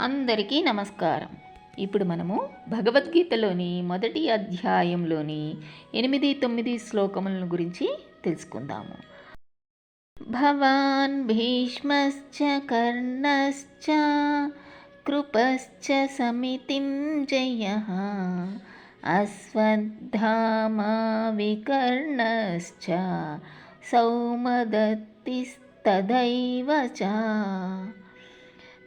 అందరికీ నమస్కారం. ఇప్పుడు మనము భగవద్గీతలోని మొదటి అధ్యాయంలోని ఎనిమిది తొమ్మిది శ్లోకములను గురించి తెలుసుకుందాము. భవాన్ భీష్మశ్చ కర్ణశ్చ కృపశ్చ సమితిం జయ అశ్వత్థామా వికర్ణశ్చ సౌమదత్తిస్తదైవ చ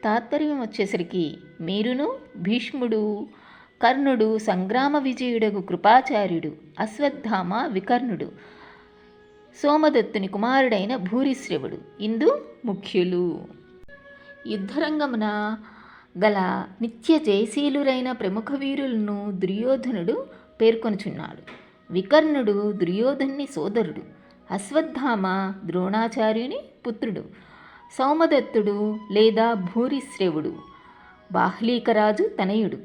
తాత్పర్యం వచ్చేసరికి మీరును భీష్ముడు కర్ణుడు సంగ్రామ విజయుడగు కృపాచార్యుడు అశ్వత్థామ వికర్ణుడు సోమదత్తుని కుమారుడైన భూరిశ్రవుడు. ఇందు ముఖ్యులు యుద్ధరంగమున గల నిత్య జయశీలురైన ప్రముఖ వీరులను దుర్యోధనుడు పేర్కొనుచున్నాడు. వికర్ణుడు దుర్యోధన్ని సోదరుడు అశ్వత్థామ ద్రోణాచార్యుని పుత్రుడు సౌమదత్తుడు లేదా భూరిశ్రవుడు. బాహ్లీకరాజు తనయుడు.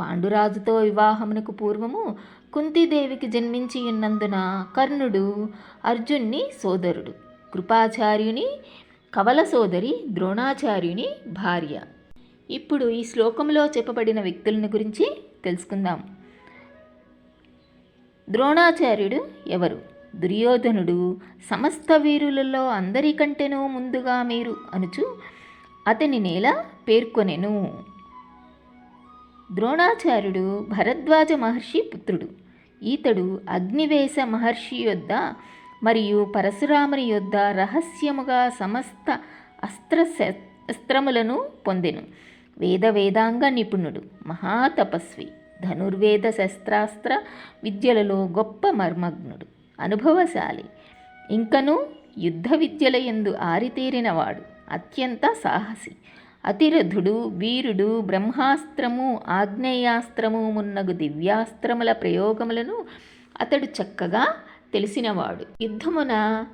పాండురాజుతో వివాహమునకు పూర్వము కుంతిదేవికి జన్మించి ఉన్నందున కర్ణుడు అర్జున్ని సోదరుడు. కృపాచార్యుని కవల సోదరి ద్రోణాచార్యుని భార్య. ఇప్పుడు ఈ శ్లోకంలో చెప్పబడిన వ్యక్తులను గురించి తెలుసుకుందాం. ద్రోణాచార్యుడు ఎవరు? దుర్యోధనుడు సమస్త వీరులలో అందరికంటేనూ ముందుగా మీరు అనుచు అతని నేల పేర్కొనెను. ద్రోణాచార్యుడు భరద్వాజ మహర్షి పుత్రుడు. ఈతడు అగ్నివేశ మహర్షి యొద్ద మరియు పరశురాముని యొద్ద రహస్యముగా సమస్త అస్త్ర శస్త్రములను పొందెను. వేద వేదాంగ నిపుణుడు మహాతపస్వి ధనుర్వేద శస్త్రాస్త్ర విద్యలలో గొప్ప మర్మజ్ఞుడు. అనుభవశాలి. ఇంకనూ యుద్ధ విద్యల ఎందు ఆరితేరినవాడు అత్యంత సాహసి. అతిరథుడు వీరుడు బ్రహ్మాస్త్రము ఆగ్నేయాస్త్రము మున్నగు దివ్యాస్త్రముల ప్రయోగములను అతడు చక్కగా తెలిసినవాడు. యుద్ధమున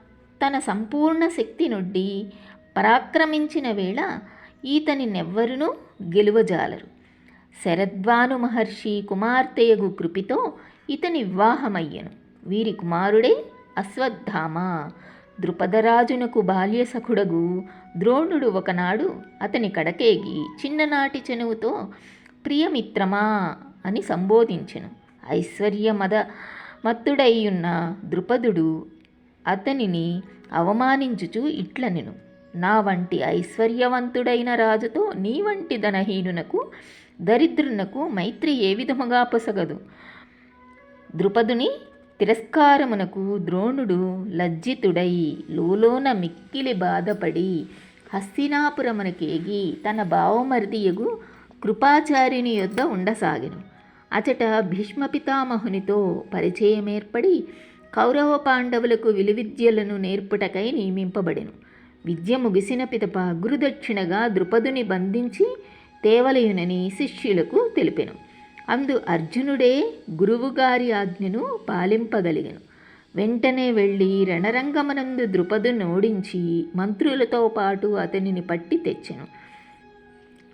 తన సంపూర్ణ శక్తి నుండి పరాక్రమించిన వేళ ఈతని నెవ్వరును గెలువజాలరు. శరద్వాను మహర్షి కుమార్తెయగు కృపితో ఇతని వివాహమయ్యను. వీరి కుమారుడే అశ్వత్థామ. ద్రుపదరాజునకు బాల్యసఖుడగు ద్రోణుడు ఒకనాడు అతని కడకేగి చిన్ననాటి చెనువుతో ప్రియమిత్రమా అని సంబోధించెను. ఐశ్వర్యమద మత్తుడైయున్న ద్రుపదుడు అతనిని అవమానించుచు ఇట్లనెను. నా వంటి ఐశ్వర్యవంతుడైన రాజుతో నీ వంటి ధనహీనునకు దరిద్రునకు మైత్రి ఏ విధముగా పొసగదు? ద్రుపదుని తిరస్కారమునకు ద్రోణుడు లజ్జితుడై లోలోన మిక్కిలి బాధపడి హస్తినాపురమునకేగి తన భావమరిదియగు కృపాచార్యుని యొద్ద ఉండసాగెను. అచట భీష్మపితామహునితో పరిచయం ఏర్పడి కౌరవ పాండవులకు విలువిద్యలను నేర్పుటకై నియమింపబడెను. విద్య ముగిసిన పిదప గురుదక్షిణగా ద్రుపదుని బంధించి తేవలయునని శిష్యులకు తెలిపెను. అందు అర్జునుడే గురువుగారి ఆజ్ఞను పాలింపగలిగను. వెంటనే వెళ్ళి రణరంగమనందు ద్రుపదును ఓడించి మంత్రులతో పాటు అతనిని పట్టి తెచ్చెను.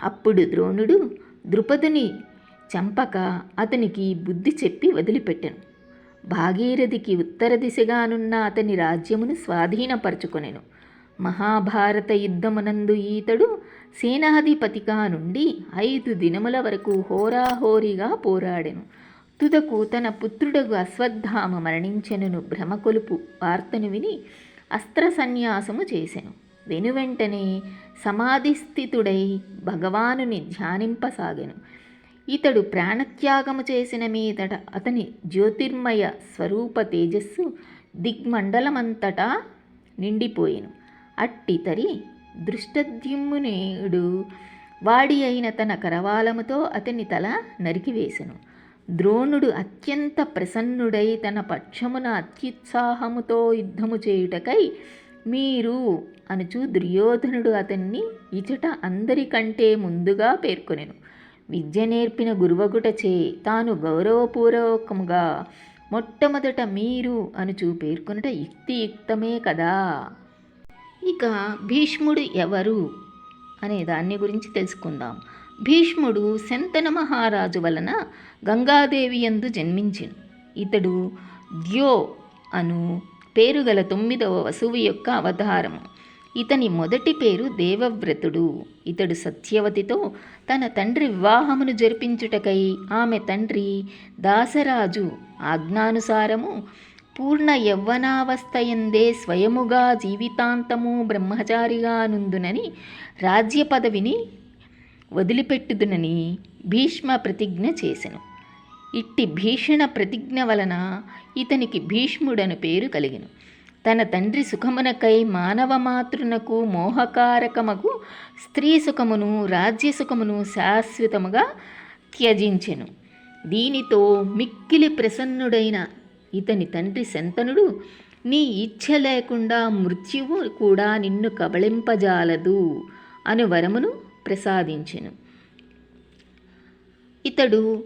అప్పుడు ద్రోణుడు ద్రుపదుని చంపక అతనికి బుద్ధి చెప్పి వదిలిపెట్టెను. భాగీరథికి ఉత్తర దిశగానున్న అతని రాజ్యమును స్వాధీనపరచుకొనెను. మహాభారత యుద్ధమునందు ఈతడు సేనాధిపతిగా నుండి ఐదు దినముల వరకు హోరాహోరీగా పోరాడెను. తుదకు తన పుత్రుడగు అశ్వత్థామ మరణించెనును భ్రమకొలుపు వార్తను విని అస్త్ర సన్యాసము చేసెను. వెనువెంటనే సమాధిస్థితుడై భగవానుని ధ్యానింపసాగెను. ఇతడు ప్రాణత్యాగము చేసిన మీదట అతని జ్యోతిర్మయ స్వరూప తేజస్సు దిగ్మండలమంతటా నిండిపోయెను. అట్టితరి దృష్టద్యుమ్మునేడు వాడి అయిన తన కరవాలముతో అతని తల నరికివేశను ద్రోణుడు అత్యంత ప్రసన్నుడై తన పక్షమున అత్యుత్సాహముతో యుద్ధము చేయుటకై మీరు అనుచు దుర్యోధనుడు అతన్ని ఇచట అందరికంటే ముందుగా పేర్కొనెను. విద్య నేర్పిన గురువగుటచే తాను గౌరవపూర్వకముగా మొట్టమొదట మీరు అనుచు పేర్కొనుట యుక్తియుక్తమే కదా. ఇక భీష్ముడు ఎవరు అనే దాన్ని గురించి తెలుసుకుందాం. భీష్ముడు శంతన మహారాజు వలన గంగాదేవి ఎందు జన్మించింది ఇతడు ద్యో అను పేరు గల తొమ్మిదవ వసువు యొక్క అవతారము. ఇతని మొదటి పేరు దేవవ్రతుడు. ఇతడు సత్యవతితో తన తండ్రి వివాహమును జరిపించుటకై ఆమె తండ్రి దాసరాజు ఆజ్ఞానుసారము పూర్ణ యవ్వనావస్థయందే స్వయముగా జీవితాంతము బ్రహ్మచారిగా నుందునని రాజ్య పదవిని వదిలిపెట్టుదునని భీష్మ ప్రతిజ్ఞ చేసెను. ఇట్టి భీషణ ప్రతిజ్ఞ వలన ఇతనికి భీష్ముడను పేరు కలిగెను. తన తండ్రి సుఖమునకై మానవ మాతృనకు మోహకారకమగు స్త్రీ సుఖమును రాజ్య సుఖమును శాశ్వతముగా త్యజించెను. దీనితో మిక్కిలి ప్రసన్నుడైన ఇతని తండ్రి శంతనుడు నీ ఇచ్ఛ లేకుండా మృత్యువు కూడా నిన్ను కబళింపజాలదు అను వరమును ప్రసాదించెను. ఇతడు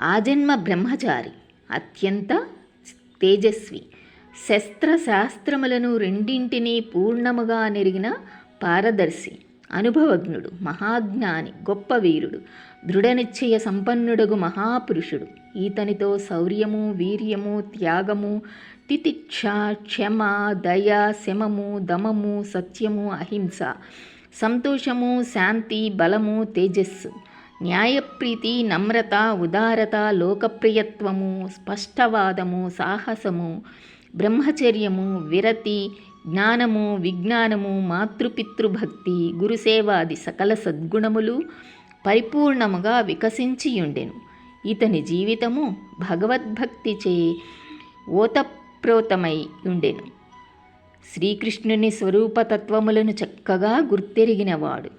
ఆజన్మ బ్రహ్మచారి అత్యంత తేజస్వి. శస్త్రశాస్త్రములను రెండింటినీ పూర్ణముగా నెరిగిన పారదర్శి. అనుభవజ్ఞుడు మహాజ్ఞాని గొప్ప వీరుడు దృఢనిశ్చయ సంపన్నుడగు మహాపురుషుడు. ఈతనితో శౌర్యము వీర్యము త్యాగము తితిక్ష క్షమ దయ శమము దమము సత్యము అహింస సంతోషము శాంతి బలము తేజస్సు న్యాయప్రీతి నమ్రత ఉదారత లోకప్రియత్వము స్పష్టవాదము సాహసము బ్రహ్మచర్యము విరతి జ్ఞానము విజ్ఞానము మాతృపితృభక్తి గురుసేవాది సకల సద్గుణములు పరిపూర్ణముగా వికసించియుండెను. ఇతని జీవితము భగవద్భక్తిచే ఓతప్రోతమై ఉండెను శ్రీకృష్ణుని స్వరూపతత్వములను చక్కగా గుర్తెరిగినవాడు.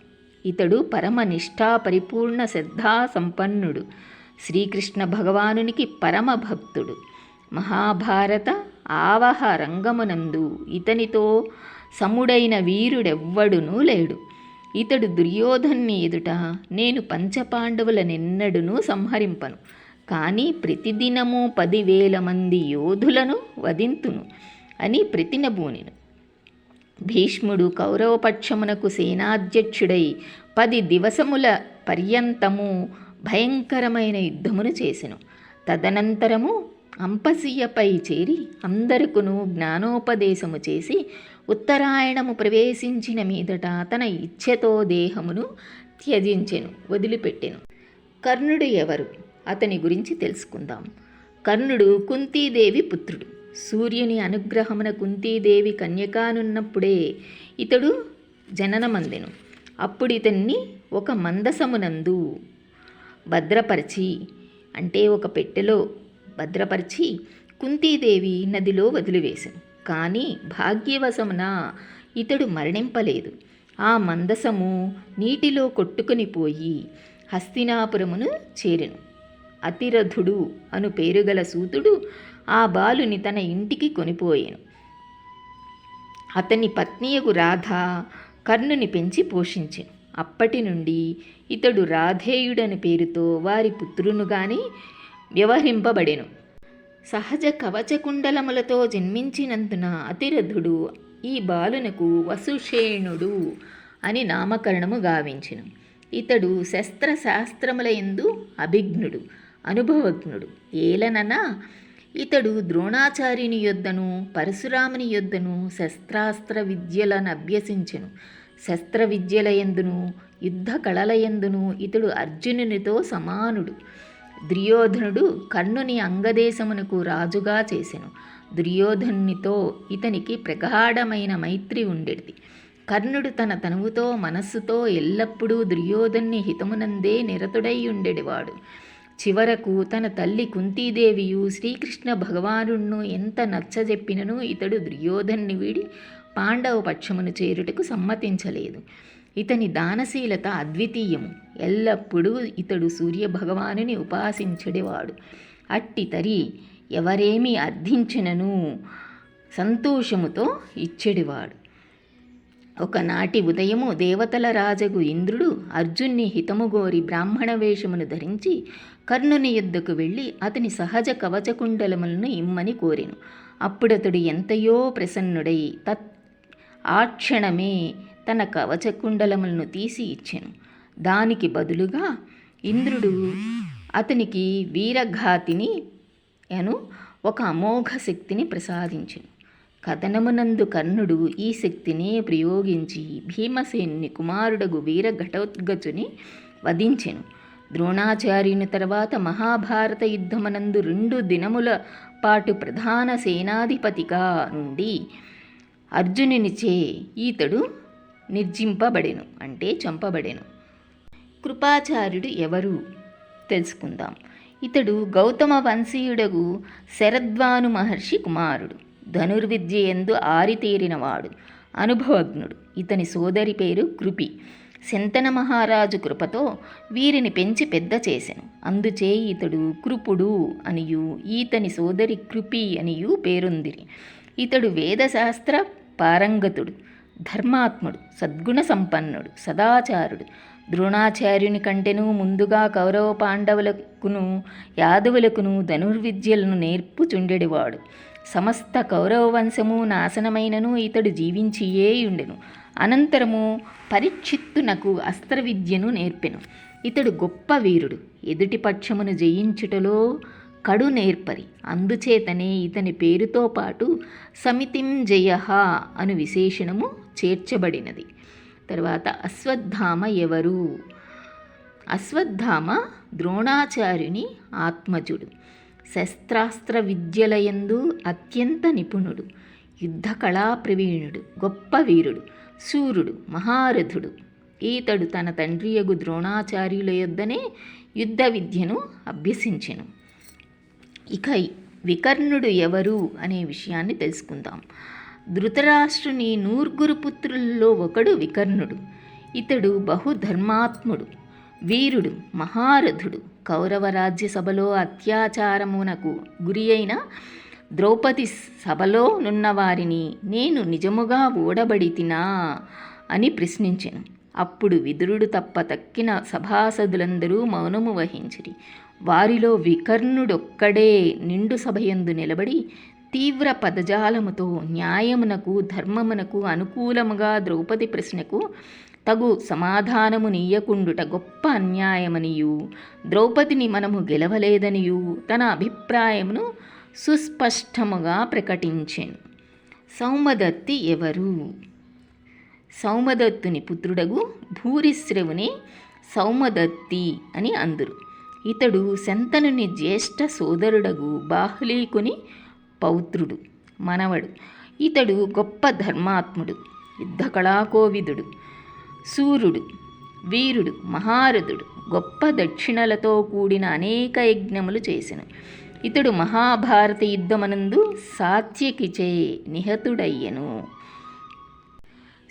ఇతడు పరమ నిష్ఠా పరిపూర్ణ శ్రద్ధా సంపన్నుడు. శ్రీకృష్ణ భగవానునికి పరమ భక్తుడు. మహాభారత ఆవహ రంగమునందు ఇతనితో సముడైన వీరుడెవ్వడునూ లేడు. ఇతడు దుర్యోధన్ని ఎదుట నేను పంచపాండవులనెన్నడునూ సంహరింపను. కానీ ప్రతిదినము పదివేల మంది యోధులను వధింతును అని ప్రతినబూనిను. భీష్ముడు కౌరవపక్షమునకు సేనాధ్యక్షుడై పది దివసముల పర్యంతము భయంకరమైన యుద్ధమును చేసెను. తదనంతరము అంపశయ్యపై చేరి అందరికును జ్ఞానోపదేశము చేసి ఉత్తరాయణము ప్రవేశించిన మీదట తన ఇచ్ఛతో దేహమును త్యజించెను వదిలిపెట్టెను. కర్ణుడు ఎవరు? అతని గురించి తెలుసుకుందాం. కర్ణుడు కుంతీదేవి పుత్రుడు. సూర్యుని అనుగ్రహమున కుంతీదేవి కన్యకానున్నప్పుడే ఇతడు జననమందెను. అప్పుడు ఇతన్ని ఒక మందసమునందు భద్రపరిచి అంటే ఒక పెట్టెలో భద్రపరిచి కుంతీదేవి నదిలో వదిలివేశాను. కానీ భాగ్యవశమున ఇతడు మరణింపలేదు. ఆ మందసము నీటిలో కొట్టుకుని పోయి హస్తినాపురమును చేరెను. అతిరథుడు అను పేరుగల సూతుడు ఆ బాలుని తన ఇంటికి కొనిపోయాను. అతని పత్నియగు రాధ కర్ణుని పెంచి పోషించెను. అప్పటి నుండి ఇతడు రాధేయుడని పేరుతో వారి పుత్రునుగాని వ్యవహరింపబడెను. సహజ కవచకుండలములతో జన్మించినందున అతిరథుడు ఈ బాలునకు వసుషేణుడు అని నామకరణము గావించెను. ఇతడు శస్త్రశాస్త్రముల యందు అభిజ్ఞుడు అనుభవజ్ఞుడు. ఏలననా? ఇతడు ద్రోణాచార్యుని యొద్దను పరశురాముని యొద్దను శస్త్రాస్త్ర విద్యలను అభ్యసించెను. శస్త్ర విద్యల ఎందును యుద్ధ కళల ఎందును ఇతడు అర్జునునితో సమానుడు. దుర్యోధనుడు కర్ణుని అంగదేశమునకు రాజుగా చేసెను. దుర్యోధనునితో ఇతనికి ప్రగాఢమైన మైత్రి ఉండేది కర్ణుడు తన తనువుతో మనస్సుతో ఎల్లప్పుడూ దుర్యోధన్ని హితమునందే నిరతుడై ఉండేవాడు చివరకు తన తల్లి కుంతీదేవియు శ్రీకృష్ణ భగవానుణ్ణు ఎంత నచ్చజెప్పినను ఇతడు దుర్యోధన్ని వీడి పాండవ పక్షమును చేరుటకు సమ్మతించలేదు. ఇతని దానశీలత అద్వితీయము. ఎల్లప్పుడూ ఇతడు సూర్యభగవానుని ఉపాసించడేవాడు. అట్టి తరి ఎవరేమి అర్థించినను సంతోషముతో ఇచ్చెడివాడు. ఒకనాటి ఉదయము దేవతల రాజగు ఇంద్రుడు అర్జున్ని హితముగోరి బ్రాహ్మణ వేషమును ధరించి కర్ణుని యుద్ధకు వెళ్ళి అతని సహజ కవచకుండలములను ఇమ్మని కోరెను. అప్పుడతడు ఎంతయో ప్రసన్నుడై తత్ ఆ క్షణమే తన కవచకుండలములను తీసి ఇచ్చెను. దానికి బదులుగా ఇంద్రుడు అతనికి వీరఘాతిని అను ఒక అమోఘ శక్తిని ప్రసాదించెను. కథనమునందు కర్ణుడు ఈ శక్తినే ప్రయోగించి భీమసేనుని కుమారుడగు వీర ఘటోద్గజుని వధించెను. ద్రోణాచార్యుని తర్వాత మహాభారత యుద్ధమనందు రెండు దినముల పాటు ప్రధాన సేనాధిపతిగా నుండి అర్జునునిచే ఈతడు నిర్జింపబడెను అంటే చంపబడెను. కృపాచార్యుడు ఎవరు? తెలుసుకుందాం. ఇతడు గౌతమ వంశీయుడగు శరద్వాను మహర్షి కుమారుడు. ధనుర్విద్య ఎందు ఆరితేరినవాడు. అనుభవజ్ఞుడు. ఇతని సోదరి పేరు కృపి. శంతన మహారాజు కృపతో వీరిని పెంచి పెద్ద చేసెను. అందుచే ఇతడు కృపుడు అనియు ఈతని సోదరి కృపి అనియు పేరొందిరి. ఇతడు వేదశాస్త్ర పారంగతుడు. ధర్మాత్ముడు సద్గుణ సంపన్నుడు సదాచారుడు. ద్రోణాచార్యుని కంటెను ముందుగా కౌరవ పాండవులకును యాదవులకును ధనుర్విద్యలను నేర్పుచుండెడివాడు. సమస్త కౌరవ వంశము నాశనమైనను ఇతడు జీవించియే ఉండెను అనంతరము పరీక్షిత్తునకు అస్త్ర విద్యను నేర్పెను. ఇతడు గొప్ప వీరుడు. ఎదుటి పక్షమును జయించుటలో కడు నేర్పరి. అందుచేతనే ఇతని పేరుతో పాటు సమితిం జయ అను విశేషణము చేర్చబడినది. తర్వాత అశ్వత్థామ ఎవరు? అశ్వత్థామ ద్రోణాచార్యుని ఆత్మజుడు. శస్త్రాస్త్ర విద్యలయందు అత్యంత నిపుణుడు. యుద్ధ కళా ప్రవీణుడు. గొప్ప వీరుడు. సూర్యుడు. మహారథుడు. ఈతడు తన తండ్రియగు ద్రోణాచార్యుల యొద్దనే యుద్ధ విద్యను అభ్యసించెను. ఇక వికర్ణుడు ఎవరు? అనే విషయాన్ని తెలుసుకుందాం. ధృతరాష్ట్రుని నూర్గురు పుత్రుల్లో ఒకడు వికర్ణుడు. ఇతడు బహుధర్మాత్ముడు వీరుడు మహారథుడు. కౌరవ రాజ్యసభలో అత్యాచారమునకు గురి అయిన ద్రౌపది సభలో నున్న వారిని నేను నిజముగా ఓడబడితినా అని ప్రశ్నించెను. అప్పుడు విదురుడు తప్ప తక్కిన సభాసదులందరూ మౌనము వహించిరి. వారిలో వికర్ణుడొక్కడే నిండు సభయందు నిలబడి తీవ్ర పదజాలముతో న్యాయమునకు ధర్మమునకు అనుకూలముగా ద్రౌపది ప్రశ్నకు తగు సమాధానము నీయకుండుట గొప్ప అన్యాయమనియు. ద్రౌపదిని మనము గెలవలేదనియు. తన అభిప్రాయమును సుస్పష్టముగా ప్రకటించెను. సౌమదత్తి ఎవరు? సౌమదత్తుని పుత్రుడగు భూరిశ్రవుని సౌమదత్తి అని అందురు. ఇతడు శంతనుని జ్యేష్ఠ సోదరుడగు బాహ్లీకుని పౌత్రుడు మనవడు. ఇతడు గొప్ప ధర్మాత్ముడు యుద్ధకళాకోవిదుడు సూర్యుడు వీరుడు మహారథుడు గొప్ప దక్షిణలతో కూడిన అనేక యజ్ఞములు చేసెను. ఇతడు మహాభారత యుద్ధమనందు సాత్యకిచే నిహతుడయ్యను.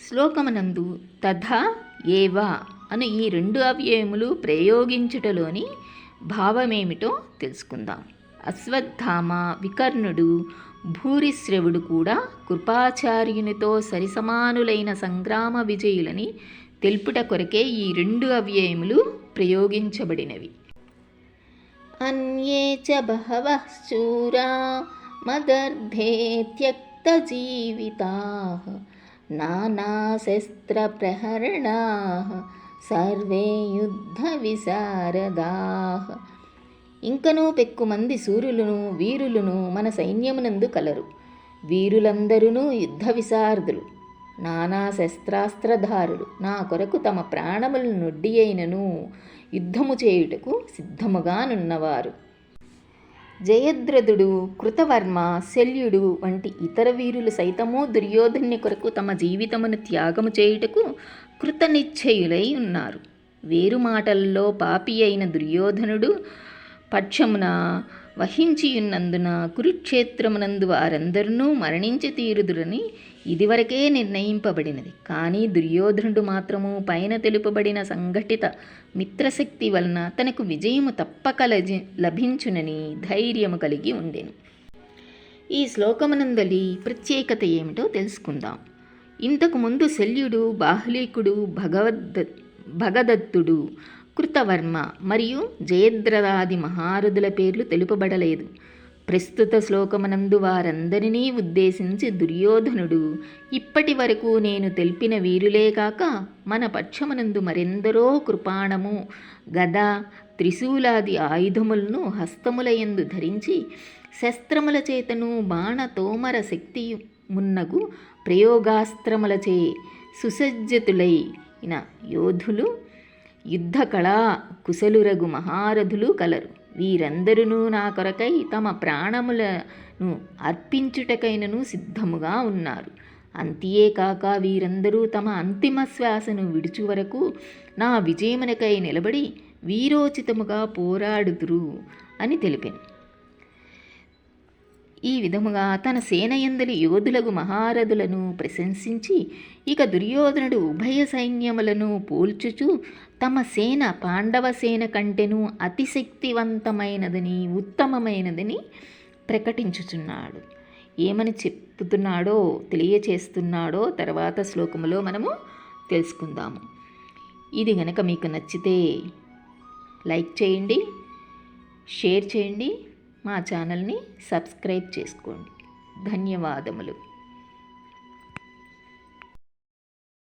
శ్లోకమనందు తథా ఏవా అను ఈ రెండు అవ్యయములు ప్రయోగించుటలోని భావమేమిటో తెలుసుకుందాం. అశ్వత్థామ వికర్ణుడు భూరిశ్రవుడు కూడా కృపాచార్యునితో సరిసమానులైన సంగ్రామ విజయులని తెలుపుట కొరకే ఈ రెండు అవ్యయములు ప్రయోగించబడినవి. అన్యే చ బహవ శూరా మదర్ధే త్యక్తజీవితా నానాశస్త్రప్రహరణా సర్వే యుద్ధ విశారదా ఇంకనూ పెక్కుమంది సూర్యులను వీరులను మన సైన్యమునందు కలరు. వీరులందరూ యుద్ధ విశారదులు నానా శస్త్రాస్త్రధారులు. నా కొరకు తమ ప్రాణములను నొడ్డి అయినను యుద్ధము చేయుటకు సిద్ధముగానున్నవారు. జయద్రథుడు కృతవర్మ శల్యుడు వంటి ఇతర వీరులు సైతము దుర్యోధన్య కొరకు తమ జీవితమును త్యాగము చేయుటకు కృతనిశ్చయులై ఉన్నారు. వేరు మాటల్లో పాపి అయిన దుర్యోధనుడు పక్షమున వహించియున్నందున కురుక్షేత్రమునందు వారందరినూ మరణించి తీరుదురని ఇదివరకే నిర్ణయింపబడినది. కానీ దుర్యోధనుడు మాత్రము పైన తెలుపబడిన సంఘటిత మిత్రశక్తి వలన తనకు విజయము తప్పక లజి లభించునని ధైర్యము కలిగి ఉండెను. ఈ శ్లోకమునందలి ప్రత్యేకత ఏమిటో తెలుసుకుందాం. ఇంతకుముందు శల్యుడు బాహ్లీకుడు భగవద్ భగదత్తుడు కృతవర్మ మరియు జయద్రదాది మహారథుల పేర్లు తెలుపబడలేదు. ప్రస్తుత శ్లోకమనందు వారందరినీ ఉద్దేశించి దుర్యోధనుడు ఇప్పటి వరకు నేను తెలిపిన వీరులే కాక మన పక్షమనందు మరెందరో కృపాణము గద త్రిశూలాది ఆయుధములను హస్తములయందు ధరించి శస్త్రముల చేతను బాణ తోమర శక్తి మున్నగు ప్రయోగాస్త్రములచే సుసజ్జితులైన యోధులు యుద్ధ కళా కుశలురగు మహారథులు కలరు. వీరందరూ నా కొరకై తమ ప్రాణములను అర్పించుటకైనను సిద్ధముగా ఉన్నారు. అంతియేకాక వీరందరూ తమ అంతిమ శ్వాసను విడుచు వరకు నా విజయమునకై నిలబడి వీరోచితముగా పోరాడుదురు అని తెలిపాను. ఈ విధముగా తన సేనయందలి యోధులకు మహారథులను ప్రశంసించి ఇక దుర్యోధనుడు ఉభయ సైన్యములను పోల్చుచు తమ సేన పాండవ సేన కంటెను అతిశక్తివంతమైనదని ఉత్తమమైనదని ప్రకటించుచున్నాడు. ఏమని చెప్తున్నాడో తెలియచేస్తున్నాడో తర్వాత శ్లోకములో మనము తెలుసుకుందాము. ఇది గనక మీకు నచ్చితే లైక్ చేయండి షేర్ చేయండి మా ఛానల్ని సబ్స్క్రైబ్ చేసుకోండి. ధన్యవాదములు.